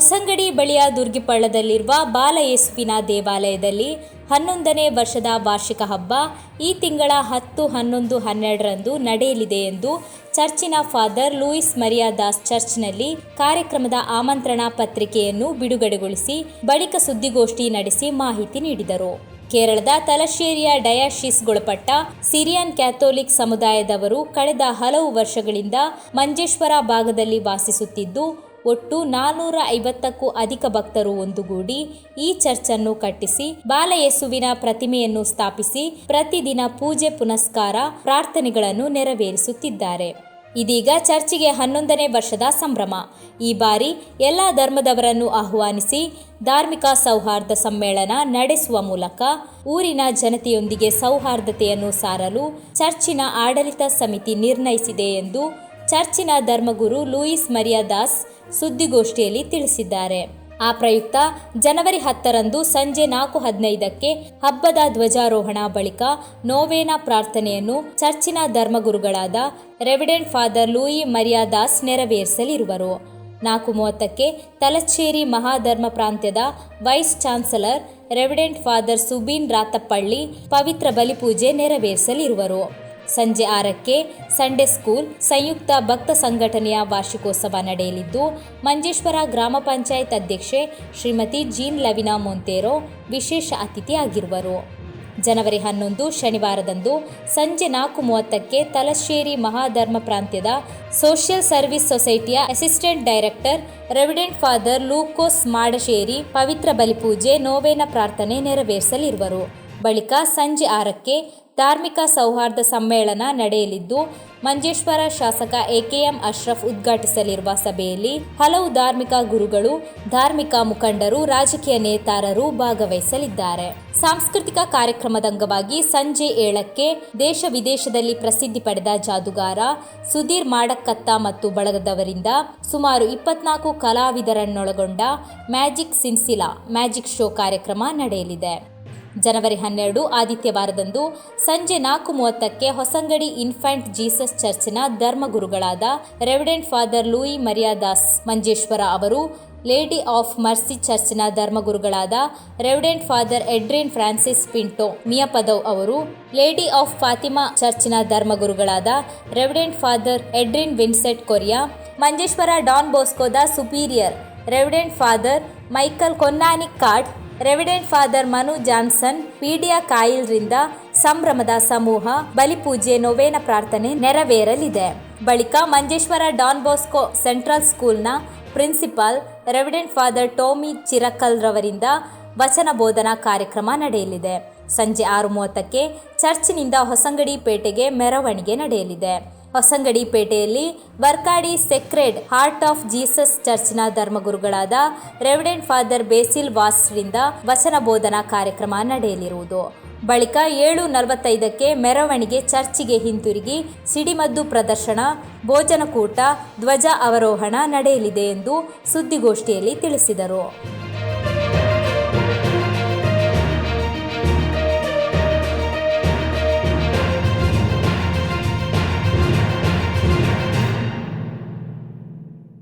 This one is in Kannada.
ಹೊಸಂಗಡಿ ಬಳಿಯ ದುರ್ಗಿಪಳ್ಳದಲ್ಲಿರುವ ಬಾಲಯೇಸುವಿನ ದೇವಾಲಯದಲ್ಲಿ ಹನ್ನೊಂದನೇ ವರ್ಷದ ವಾರ್ಷಿಕ ಹಬ್ಬ ಈ ತಿಂಗಳ ಹತ್ತು, ಹನ್ನೊಂದು, ಹನ್ನೆರಡರಂದು ನಡೆಯಲಿದೆ ಎಂದು ಚರ್ಚಿನ ಫಾದರ್ ಲೂಯಿಸ್ ಮರಿಯಾ ದಾಸ್ ಚರ್ಚ್ನಲ್ಲಿ ಕಾರ್ಯಕ್ರಮದ ಆಮಂತ್ರಣ ಪತ್ರಿಕೆಯನ್ನು ಬಿಡುಗಡೆಗೊಳಿಸಿ ಬಳಿಕ ಸುದ್ದಿಗೋಷ್ಠಿ ನಡೆಸಿ ಮಾಹಿತಿ ನೀಡಿದರು. ಕೇರಳದ ತಲಶೇರಿಯ ಡಯಾಶಿಸ್ಗೊಳಪಟ್ಟ ಸಿರಿಯನ್ ಕ್ಯಾಥೋಲಿಕ್ ಸಮುದಾಯದವರು ಕಳೆದ ಹಲವು ವರ್ಷಗಳಿಂದ ಮಂಜೇಶ್ವರ ಭಾಗದಲ್ಲಿ ವಾಸಿಸುತ್ತಿದ್ದು ಒಟ್ಟು ನಾನೂರ ಐವತ್ತಕ್ಕೂ ಅಧಿಕ ಭಕ್ತರು ಒಂದುಗೂಡಿ ಈ ಚರ್ಚನ್ನು ಕಟ್ಟಿಸಿ, ಬಾಲಯೇಸುವಿನ ಪ್ರತಿಮೆಯನ್ನು ಸ್ಥಾಪಿಸಿ, ಪ್ರತಿದಿನ ಪೂಜೆ, ಪುನಸ್ಕಾರ, ಪ್ರಾರ್ಥನೆಗಳನ್ನು ನೆರವೇರಿಸುತ್ತಿದ್ದಾರೆ. ಇದೀಗ ಚರ್ಚಿಗೆ ಹನ್ನೊಂದನೇ ವರ್ಷದ ಸಂಭ್ರಮ. ಈ ಬಾರಿ ಎಲ್ಲ ಧರ್ಮದವರನ್ನು ಆಹ್ವಾನಿಸಿ, ಧಾರ್ಮಿಕ ಸೌಹಾರ್ದ ಸಮ್ಮೇಳನ ನಡೆಸುವ ಮೂಲಕ ಊರಿನ ಜನತೆಯೊಂದಿಗೆ ಸೌಹಾರ್ದತೆಯನ್ನು ಸಾರಲು ಚರ್ಚಿನ ಆಡಳಿತ ಸಮಿತಿ ನಿರ್ಣಯಿಸಿದೆ ಎಂದು ಚರ್ಚಿನ ಧರ್ಮಗುರು ಲೂಯಿಸ್ ಮರಿಯಾ ದಾಸ್ ಸುದ್ದಿಗೋಷ್ಠಿಯಲ್ಲಿ ತಿಳಿಸಿದ್ದಾರೆ. ಆ ಪ್ರಯುಕ್ತ ಜನವರಿ ಹತ್ತರಂದು ಸಂಜೆ ನಾಲ್ಕು ಹದಿನೈದಕ್ಕೆ ಹಬ್ಬದ ಧ್ವಜಾರೋಹಣ ಬಳಿಕ ನೋವೇನ ಪ್ರಾರ್ಥನೆಯನ್ನು ಚರ್ಚಿನ ಧರ್ಮಗುರುಗಳಾದ reverend father Louis Maria Das ನೆರವೇರಿಸಲಿರುವರು. ನಾಲ್ಕು ಮೂವತ್ತಕ್ಕೆ ತಲಚೇರಿ ಮಹಾಧರ್ಮ ಪ್ರಾಂತ್ಯದ vice chancellor reverend father Subin Rathappilly ಪವಿತ್ರ ಬಲಿಪೂಜೆ ನೆರವೇರಿಸಲಿರುವರು. ಸಂಜೆ ಆರಕ್ಕೆ ಸಂಡೇ ಸ್ಕೂಲ್ ಸಂಯುಕ್ತ ಭಕ್ತ ಸಂಘಟನೆಯ ವಾರ್ಷಿಕೋತ್ಸವ ನಡೆಯಲಿದ್ದು, ಮಂಜೇಶ್ವರ ಗ್ರಾಮ ಪಂಚಾಯತ್ ಅಧ್ಯಕ್ಷೆ ಶ್ರೀಮತಿ ಜೀನ್ ಲವಿನಾ ಮೊಂತೇರೋ ವಿಶೇಷ ಅತಿಥಿಯಾಗಿರುವರು. ಜನವರಿ ಹನ್ನೊಂದು, ಶನಿವಾರದಂದು ಸಂಜೆ ನಾಲ್ಕು ಮೂವತ್ತಕ್ಕೆ ತಲಶ್ಶೇರಿ ಮಹಾಧರ್ಮ ಪ್ರಾಂತ್ಯದ social service ಸೊಸೈಟಿಯ assistant director, reverend father Lukose Madasseri ಪವಿತ್ರ ಬಲಿಪೂಜೆ ನೋವೇನ ಪ್ರಾರ್ಥನೆ ನೆರವೇರಿಸಲಿರುವರು. ಬಳಿಕ ಸಂಜೆ ಆರಕ್ಕೆ ಧಾರ್ಮಿಕ ಸೌಹಾರ್ದ ಸಮ್ಮೇಳನ ನಡೆಯಲಿದ್ದು, ಮಂಜೇಶ್ವರ ಶಾಸಕ ಎಕೆಎಂ ಅಶ್ರಫ್ ಉದ್ಘಾಟಿಸಲಿರುವ ಸಭೆಯಲ್ಲಿ ಹಲವು ಧಾರ್ಮಿಕ ಗುರುಗಳು, ಧಾರ್ಮಿಕ ಮುಖಂಡರು, ರಾಜಕೀಯ ನೇತಾರರು ಭಾಗವಹಿಸಲಿದ್ದಾರೆ. ಸಾಂಸ್ಕೃತಿಕ ಕಾರ್ಯಕ್ರಮದ ಅಂಗವಾಗಿ ಸಂಜೆ ಏಳಕ್ಕೆ ದೇಶ ವಿದೇಶದಲ್ಲಿ ಪ್ರಸಿದ್ಧಿ ಪಡೆದ ಜಾದುಗಾರ ಸುಧೀರ್ ಮಾಡಕ್ಕತ್ತ ಮತ್ತು ಬಳಗದವರಿಂದ ಸುಮಾರು ಇಪ್ಪತ್ನಾಲ್ಕು ಕಲಾವಿದರನ್ನೊಳಗೊಂಡ ಮ್ಯಾಜಿಕ್ ಸಿನ್ಸಿಲಾ, ಮ್ಯಾಜಿಕ್ ಶೋ ಕಾರ್ಯಕ್ರಮ ನಡೆಯಲಿದೆ. ಜನವರಿ ಹನ್ನೆರಡು ಆದಿತ್ಯವಾರದಂದು ಸಂಜೆ ನಾಲ್ಕು ಮೂವತ್ತಕ್ಕೆ ಹೊಸಂಗಡಿ ಇನ್ಫ್ಯಾಂಟ್ ಜೀಸಸ್ ಚರ್ಚ್ನ ಧರ್ಮಗುರುಗಳಾದ reverend father Louis Mariadas Manjeshwar ಅವರು, ಲೇಡಿ ಆಫ್ ಮರ್ಸಿ ಚರ್ಚ್ನ ಧರ್ಮಗುರುಗಳಾದ reverend father ಎಡ್ರಿನ್ Francis Pinto Miyapadav ಅವರು, ಲೇಡಿ ಆಫ್ ಫಾತಿಮಾ ಚರ್ಚ್ನ ಧರ್ಮಗುರುಗಳಾದ reverend father Edrin Vincent Correa, Manjeshwar Don ಬೋಸ್ಕೋದ superior, reverend father Michael Konnanikad reverend father Manu Johnson, Pedia ಕಾಯಿಲ್ರಿಂದ ಸಂಭ್ರಮದ ಸಮೂಹ ಬಲಿಪೂಜೆ ನೊವೇನ ಪ್ರಾರ್ಥನೆ ನೆರವೇರಲಿದೆ. ಬಳಿಕ ಮಂಜೇಶ್ವರ ಡಾನ್ ಬಾಸ್ಕೋ ಸೆಂಟ್ರಲ್ ಸ್ಕೂಲ್ನ principal reverend father Tomy Chirakal ರವರಿಂದ ವಚನ ಬೋಧನಾ ಕಾರ್ಯಕ್ರಮ ನಡೆಯಲಿದೆ. ಸಂಜೆ ಆರು ಮೂವತ್ತಕ್ಕೆ ಚರ್ಚ್ನಿಂದ ಹೊಸಂಗಡಿ ಪೇಟೆಗೆ ಮೆರವಣಿಗೆ ನಡೆಯಲಿದೆ. ಹೊಸಂಗಡಿ ಪೇಟೆಯಲ್ಲಿ Barkadi sacred heart of Jesus ಚರ್ಚ್ನ ಧರ್ಮಗುರುಗಳಾದ ರೆವಿಡೆಂಟ್ ಫಾದರ್ ಬೇಸಿಲ್ ವಾಸ್ರಿಂದ ವಚನ ಬೋಧನಾ ಕಾರ್ಯಕ್ರಮ ನಡೆಯಲಿರುವುದು. ಬಳಿಕ ಏಳು ನಲವತ್ತೈದಕ್ಕೆ ಮೆರವಣಿಗೆ ಚರ್ಚಿಗೆ ಹಿಂತಿರುಗಿ ಸಿಡಿಮದ್ದು ಪ್ರದರ್ಶನ, ಭೋಜನಕೂಟ, ಧ್ವಜ ಅವರೋಹಣ ನಡೆಯಲಿದೆ ಎಂದು ಸುದ್ದಿಗೋಷ್ಠಿಯಲ್ಲಿ ತಿಳಿಸಿದರು.